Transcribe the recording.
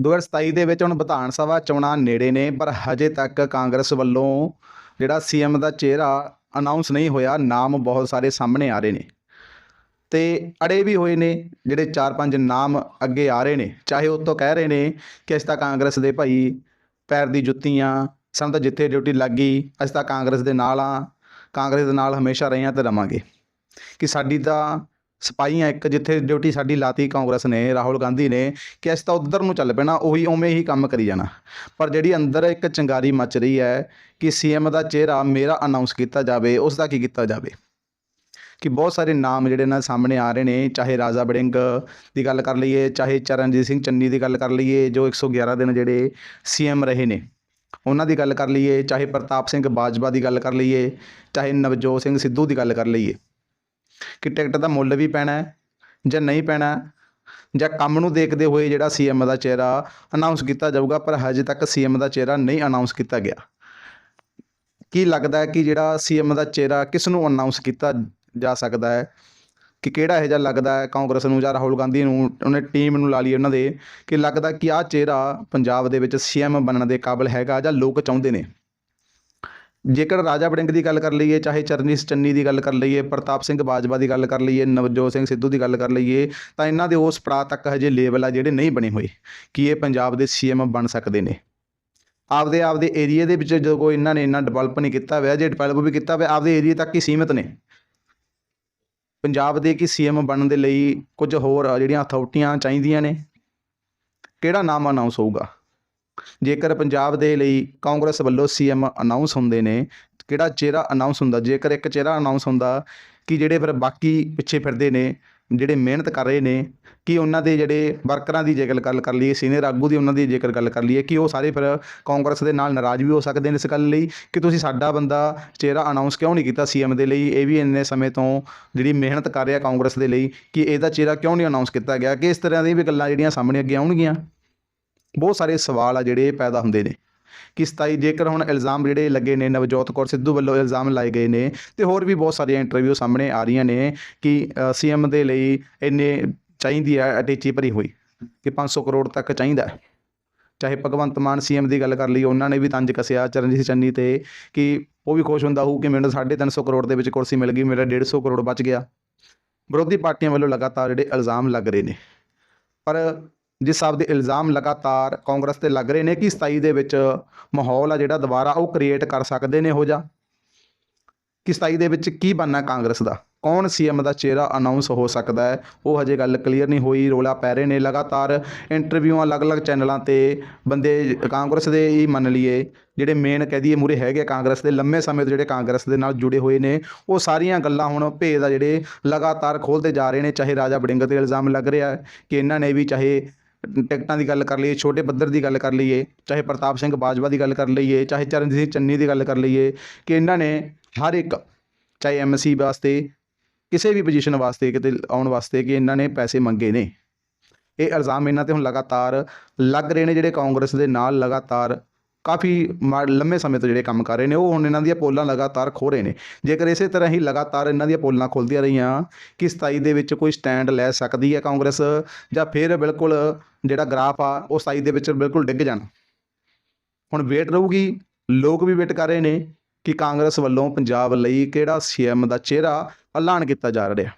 2027 ਦੇ ਵਿੱਚ ਹੁਣ ਵਿਧਾਨ ਸਭਾ ਚੋਣਾਂ ਨੇੜੇ ਨੇ, ਪਰ ਹਜੇ ਤੱਕ ਕਾਂਗਰਸ ਵੱਲੋਂ ਜਿਹੜਾ ਸੀਐਮ ਦਾ ਚਿਹਰਾ ਅਨਾਉਂਸ ਨਹੀਂ ਹੋਇਆ, ਨਾਮ ਬਹੁਤ ਸਾਰੇ ਸਾਹਮਣੇ ਆ ਰਹੇ ਨੇ। ਤੇ ਅੜੇ ਵੀ ਹੋਏ ਨੇ, ਜਿਹੜੇ 4-5 ਨਾਮ ਅੱਗੇ ਆ ਰਹੇ ਨੇ। ਚਾਹੇ ਉਹ ਤੋਂ ਕਹਿ ਰਹੇ ਨੇ ਕਿ ਅਸੀਂ ਤਾਂ ਕਾਂਗਰਸ ਦੇ ਭਾਈ ਪੈਰ ਦੀ ਜੁੱਤੀਆਂ ਸਾਨੂੰ ਤਾਂ ਜਿੱਥੇ ਡਿਊਟੀ ਲੱਗ ਗਈ, ਅਸੀਂ ਤਾਂ ਕਾਂਗਰਸ ਦੇ ਨਾਲ ਆ, ਕਾਂਗਰਸ ਦੇ ਨਾਲ ਹਮੇਸ਼ਾ ਰਹੇ ਹਾਂ ਤੇ ਰਵਾਂਗੇ। ਕਿ ਸਾਡੀ ਤਾਂ ਸਿਪਾਹੀਆਂ ਇੱਕ ਜਿੱਥੇ ਡਿਊਟੀ ਸਾਡੀ ਲਾਤੀ ਕਾਂਗਰਸ ਨੇ, ਰਾਹੁਲ ਗਾਂਧੀ ਨੇ, ਕਿ ਅਸੀਂ ਤਾਂ ਉਧਰ ਨੂੰ ਚੱਲ ਪੈਣਾ, ਉਹੀ ਉਵੇਂ ਹੀ ਕੰਮ ਕਰੀ ਜਾਣਾ। ਪਰ ਜਿਹੜੀ ਅੰਦਰ ਇੱਕ ਚੰਗਾਰੀ ਮਚ ਰਹੀ ਹੈ ਕਿ ਸੀਐਮ ਦਾ ਚਿਹਰਾ ਮੇਰਾ ਅਨਾਉਂਸ ਕੀਤਾ ਜਾਵੇ ਉਸ ਦਾ ਕੀ ਕੀਤਾ ਜਾਵੇ? ਕਿ ਬਹੁਤ ਸਾਰੇ ਨਾਮ ਜਿਹੜੇ ਨਾਲ ਸਾਹਮਣੇ ਆ ਰਹੇ ਨੇ, ਚਾਹੇ ਰਾਜਾ ਬੜਿੰਗ ਦੀ ਗੱਲ ਕਰ ਲਈਏ, ਚਾਹੇ ਚਰਨਜੀਤ ਸਿੰਘ ਚੰਨੀ ਦੀ ਗੱਲ ਕਰ ਲਈਏ, ਜੋ 111 ਦਿਨ ਜਿਹੜੇ ਸੀਐਮ ਰਹੇ ਨੇ, ਉਹਨਾਂ ਦੀ ਗੱਲ ਕਰ ਲਈਏ, ਚਾਹੇ ਪ੍ਰਤਾਪ ਸਿੰਘ ਬਾਜਵਾ ਦੀ ਗੱਲ ਕਰ ਲਈਏ, ਚਾਹੇ ਨਵਜੋਤ ਸਿੰਘ ਸਿੱਧੂ ਦੀ ਗੱਲ ਕਰ ਲਈਏ। ਕਿ ਟਿਕਟ ਦਾ ਮੁੱਲ ਵੀ ਪੈਣਾ ਹੈ ਜਾਂ ਨਹੀਂ ਪੈਣਾ ਜਾਂ ਕੰਮ ਨੂੰ ਦੇਖਦੇ ਹੋਏ ਜਿਹੜਾ ਸੀਐਮ ਦਾ ਚਿਹਰਾ ਅਨਾਉਂਸ ਕੀਤਾ ਜਾਊਗਾ, ਪਰ ਹਜੇ ਤੱਕ ਸੀਐਮ ਦਾ ਚਿਹਰਾ ਨਹੀਂ ਅਨਾਉਂਸ ਕੀਤਾ ਗਿਆ। ਕੀ ਲੱਗਦਾ ਹੈ ਕਿ ਜਿਹੜਾ ਸੀਐਮ ਦਾ ਚਿਹਰਾ ਕਿਸ ਨੂੰ ਅਨਾਉਂਸ ਕੀਤਾ ਜਾ ਸਕਦਾ ਹੈ? ਕਿ ਕਿਹੜਾ ਇਹੋ ਜਿਹਾ ਲੱਗਦਾ ਹੈ? ਕਾਂਗਰਸ ਨੂੰ ਜਾਂ ਰਾਹੁਲ ਗਾਂਧੀ ਨੂੰ, ਉਹਨੇ ਟੀਮ ਨੂੰ ਲਾ ਲਈ ਉਹਨਾਂ ਦੇ, ਕਿ ਲੱਗਦਾ ਕਿ ਆਹ ਚਿਹਰਾ ਪੰਜਾਬ ਦੇ ਵਿੱਚ ਸੀਐਮ ਬਣਨ ਦੇ ਕਾਬਿਲ ਹੈਗਾ ਜਾਂ ਲੋਕ ਚਾਹੁੰਦੇ ਨੇ? ਜੇਕਰ ਰਾਜਾ ਵੜਿੰਗ ਦੀ ਗੱਲ ਕਰ ਲਈਏ, ਚਾਹੇ ਚਰਨਜੀਤ ਚੰਨੀ ਦੀ ਗੱਲ ਕਰ ਲਈਏ, ਪ੍ਰਤਾਪ ਸਿੰਘ ਬਾਜਵਾ ਦੀ ਗੱਲ ਕਰ ਲਈਏ, ਨਵਜੋਤ ਸਿੰਘ ਸਿੱਧੂ ਦੀ ਗੱਲ ਕਰ ਲਈਏ, ਤਾਂ ਇਹਨਾਂ ਦੇ ਉਸ ਪੜਾਅ ਤੱਕ ਹਜੇ ਲੈਵਲ ਆ ਜਿਹੜੇ ਨਹੀਂ ਬਣੇ ਹੋਏ, ਕਿ ਇਹ ਪੰਜਾਬ ਦੇ ਸੀਐਮ ਬਣ ਸਕਦੇ ਨੇ। ਆਪਦੇ ਆਪਦੇ ਏਰੀਆ ਦੇ ਵਿੱਚ ਜਦੋਂ ਕੋਈ ਇਹਨਾਂ ਨੇ ਇੰਨਾ ਡਿਵੈਲਪ ਨਹੀਂ ਕੀਤਾ ਹੋਇਆ, ਜੇ ਡਿਵੈਲਪ ਵੀ ਕੀਤਾ ਹੋਇਆ, ਆਪਦੇ ਏਰੀਆ ਤੱਕ ਹੀ ਸੀਮਿਤ ਨੇ। ਪੰਜਾਬ ਦੇ ਕੀ ਸੀਐਮ ਬਣਨ ਦੇ ਲਈ ਕੁਝ ਹੋਰ ਜਿਹੜੀਆਂ ਅਥਾਰਟੀਆਂ ਚਾਹੀਦੀਆਂ ਨੇ, ਕਿਹੜਾ ਨਾਮ ਅਨਾਉਂਸ ਹੋਊਗਾ? ਜੇਕਰ ਪੰਜਾਬ ਦੇ ਲਈ ਕਾਂਗਰਸ ਵੱਲੋਂ ਸੀਐਮ ਅਨਾਉਂਸ ਹੁੰਦੇ ਨੇ, ਕਿਹੜਾ ਚਿਹਰਾ ਅਨਾਉਂਸ ਹੁੰਦਾ? ਜੇਕਰ ਇੱਕ ਚਿਹਰਾ ਅਨਾਉਂਸ ਹੁੰਦਾ ਕਿ ਜਿਹੜੇ ਫਿਰ ਬਾਕੀ ਪਿੱਛੇ ਫਿਰਦੇ ਨੇ, ਜਿਹੜੇ ਮਿਹਨਤ ਕਰ ਰਹੇ ਨੇ, ਕਿ ਉਹਨਾਂ ਦੇ ਜਿਹੜੇ ਵਰਕਰਾਂ ਦੀ ਜੇਕਰ ਗੱਲ ਕਰ ਲਈਏ, ਸੀਨੀਅਰ ਆਗੂ ਦੀ ਉਹਨਾਂ ਦੀ ਜੇਕਰ ਗੱਲ ਕਰ ਲਈਏ, ਕਿ ਉਹ ਸਾਰੇ ਫਿਰ ਕਾਂਗਰਸ ਦੇ ਨਾਲ ਨਾਰਾਜ਼ ਵੀ ਹੋ ਸਕਦੇ ਨੇ ਇਸ ਗੱਲ ਲਈ, ਕਿ ਤੁਸੀਂ ਸਾਡਾ ਬੰਦਾ ਚਿਹਰਾ ਅਨਾਉਂਸ ਕਿਉਂ ਨਹੀਂ ਕੀਤਾ ਸੀਐਮ ਦੇ ਲਈ? ਇਹ ਵੀ ਇੰਨੇ ਸਮੇਂ ਤੋਂ ਜਿਹੜੀ ਮਿਹਨਤ ਕਰ ਰਿਹਾ ਕਾਂਗਰਸ ਦੇ ਲਈ, ਕਿ ਇਹਦਾ ਚਿਹਰਾ ਕਿਉਂ ਨਹੀਂ ਅਨਾਉਂਸ ਕੀਤਾ ਗਿਆ? ਕਿ ਇਸ ਤਰ੍ਹਾਂ ਦੀਆਂ ਵੀ ਗੱਲਾਂ ਜਿਹੜੀਆਂ ਸਾਹਮਣੇ ਅੱਗੇ ਆਉਣਗੀਆਂ? ਬਹੁਤ ਸਾਰੇ ਸਵਾਲ ਆ ਜਿਹੜੇ ਪੈਦਾ ਹੁੰਦੇ ਨੇ। ਕਿ 27 ਜੇਕਰ ਹੁਣ ਇਲਜ਼ਾਮ ਜਿਹੜੇ ਲੱਗੇ ਨੇ, ਨਵਜੋਤ ਕੌਰ ਸਿੱਧੂ ਵੱਲੋਂ ਇਲਜ਼ਾਮ ਲਾਏ ਗਏ ਨੇ, ਤੇ ਹੋਰ ਵੀ ਬਹੁਤ ਸਾਰੀਆਂ ਇੰਟਰਵਿਊ ਸਾਹਮਣੇ ਆ ਰਹੀਆਂ ਨੇ ਕਿ ਸੀਐਮ ਦੇ ਲਈ ਇੰਨੇ ਚਾਹੀਦੀ ਹੈ ਅਟੈਚੀ ਭਰੀ ਹੋਈ, ਕਿ 500 ਕਰੋੜ ਤੱਕ ਚਾਹੀਦਾ। ਚਾਹੇ ਭਗਵੰਤ ਮਾਨ ਸੀਐਮ ਦੀ ਗੱਲ ਕਰ ਲਈ ਉਹਨਾਂ ਨੇ ਵੀ ਤੰਜ ਕਸਿਆ ਚਰਨਜੀਤ ਚੰਨੀ ਤੇ, ਕਿ ਉਹ ਵੀ ਖੁਸ਼ ਹੁੰਦਾ ਹੋਊ ਕਿ ਮੈਨੂੰ 350 ਕਰੋੜ ਦੇ ਵਿੱਚ ਕੁਰਸੀ ਮਿਲ ਗਈ, ਮੇਰਾ 150 ਕਰੋੜ ਬਚ ਗਿਆ। ਵਿਰੋਧੀ ਪਾਰਟੀਆਂ ਵੱਲੋਂ ਲਗਾਤਾਰ ਜਿਹੜੇ ਇਲਜ਼ਾਮ ਲੱਗ ਰਹੇ ਨੇ। ਪਰ ਜਿਸ ਹਿਸਾਬ ਦੇ ਇਲਜ਼ਾਮ ਲਗਾਤਾਰ ਕਾਂਗਰਸ ਤੇ ਲੱਗ ਰਹੇ ਨੇ ਕਿ 27 ਦੇ ਵਿੱਚ ਮਾਹੌਲ ਆ ਜਿਹੜਾ ਦੁਬਾਰਾ ਉਹ ਕ੍ਰੀਏਟ ਕਰ ਸਕਦੇ ਨੇ ਹੋ ਜਾ ਕਿ 27 ਦੇ ਵਿੱਚ ਕੀ ਬਣਨਾ ਕਾਂਗਰਸ ਦਾ? ਕੌਣ ਸੀਐਮ ਦਾ ਚਿਹਰਾ ਅਨਾਉਂਸ ਹੋ ਸਕਦਾ ਹੈ? ਉਹ ਹਜੇ ਗੱਲ ਕਲੀਅਰ ਨਹੀਂ ਹੋਈ, ਰੋਲਾ ਪੈ ਰਹੇ ਨੇ ਲਗਾਤਾਰ। ਇੰਟਰਵਿਊਆਂ ਅਲੱਗ-ਅਲੱਗ ਚੈਨਲਾਂ ਤੇ ਬੰਦੇ ਕਾਂਗਰਸ ਦੇ ਹੀ ਮੰਨ ਲਈਏ, ਜਿਹੜੇ ਮੇਨ ਕਹਿ ਦਈਏ ਮੂਰੇ ਹੈਗੇ ਕਾਂਗਰਸ ਦੇ, ਲੰਮੇ ਸਮੇਂ ਤੋਂ ਜਿਹੜੇ ਕਾਂਗਰਸ ਦੇ ਨਾਲ ਜੁੜੇ ਹੋਏ ਨੇ, ਉਹ ਸਾਰੀਆਂ ਗੱਲਾਂ ਹੁਣ ਭੇਦ ਆ ਜਿਹੜੇ ਲਗਾਤਾਰ ਖੋਲਦੇ ਜਾ ਰਹੇ ਨੇ, ਚਾਹੇ ਰਾਜਾ ਵੜਿੰਗ ਤੇ ਇਲਜ਼ਾਮ ਲੱਗ ਰਿਹਾ ਕਿ ਇਹਨਾਂ ਨੇ ਵੀ ਚਾਹੇ ਟਿਕਟਾਂ ਦੀ ਗੱਲ ਕਰ ਲਈਏ, ਛੋਟੇ ਪੱਧਰ ਦੀ ਗੱਲ ਕਰ ਲਈਏ, ਚਾਹੇ ਪ੍ਰਤਾਪ ਸਿੰਘ ਬਾਜਵਾ ਦੀ ਗੱਲ ਕਰ ਲਈਏ, ਚਾਹੇ ਚਰਨਜੀਤ ਸਿੰਘ ਚੰਨੀ ਦੀ ਗੱਲ ਕਰ ਲਈਏ, ਕਿ ਇਹਨਾਂ ਨੇ ਹਰ ਇੱਕ, ਚਾਹੇ ਐਮਸੀ ਵਾਸਤੇ, ਕਿਸੇ ਵੀ ਪੋਜੀਸ਼ਨ ਵਾਸਤੇ, ਕਿਤੇ ਆਉਣ ਵਾਸਤੇ ਕਿ ਇਹਨਾਂ ਨੇ ਪੈਸੇ ਮੰਗੇ ਨੇ। ਇਹ ਇਲਜ਼ਾਮ ਇਹਨਾਂ ਤੇ ਹੁਣ ਲਗਾਤਾਰ ਲੱਗ ਰਹੇ ਨੇ, ਜਿਹੜੇ ਕਾਂਗਰਸ ਦੇ ਨਾਲ ਲਗਾਤਾਰ ਕਾਫੀ ਮਾ- ਲੰਮੇ ਸਮੇਂ ਤੋਂ ਜਿਹੜੇ ਕੰਮ ਕਰ ਰਹੇ ਨੇ, ਉਹ ਹੁਣ ਇਹਨਾਂ ਦੀਆਂ ਪੋਲਾਂ ਲਗਾਤਾਰ ਖੋ ਰਹੇ ਨੇ। ਜੇਕਰ ਇਸੇ ਤਰ੍ਹਾਂ ਹੀ ਲਗਾਤਾਰ ਇਹਨਾਂ ਦੀਆਂ ਪੋਲਾਂ ਖੁੱਲਦੀਆਂ ਰਹੀਆਂ, ਕਿ 27 ਦੇ ਵਿੱਚ ਕੋਈ ਸਟੈਂਡ ਲੈ ਸਕਦੀ ਹੈ ਕਾਂਗਰਸ? ਜਾਂ ਫਿਰ ਬਿਲਕੁਲ ਜਿਹੜਾ ਗ੍ਰਾਫ ਆ, ਉਹ 27 ਦੇ ਵਿੱਚ ਬਿਲਕੁਲ ਡਿੱਗ ਜਾਣਾ? ਹੁਣ ਵੇਟ ਰਹੂਗੀ, ਲੋਕ ਵੀ ਵੇਟ ਕਰ ਰਹੇ ਨੇ ਕਿ ਕਾਂਗਰਸ ਵੱਲੋਂ ਪੰਜਾਬ ਲਈ ਕਿਹੜਾ ਸੀਐਮ ਦਾ ਚਿਹਰਾ ਐਲਾਨ ਕੀਤਾ ਜਾ ਰਿਹਾ।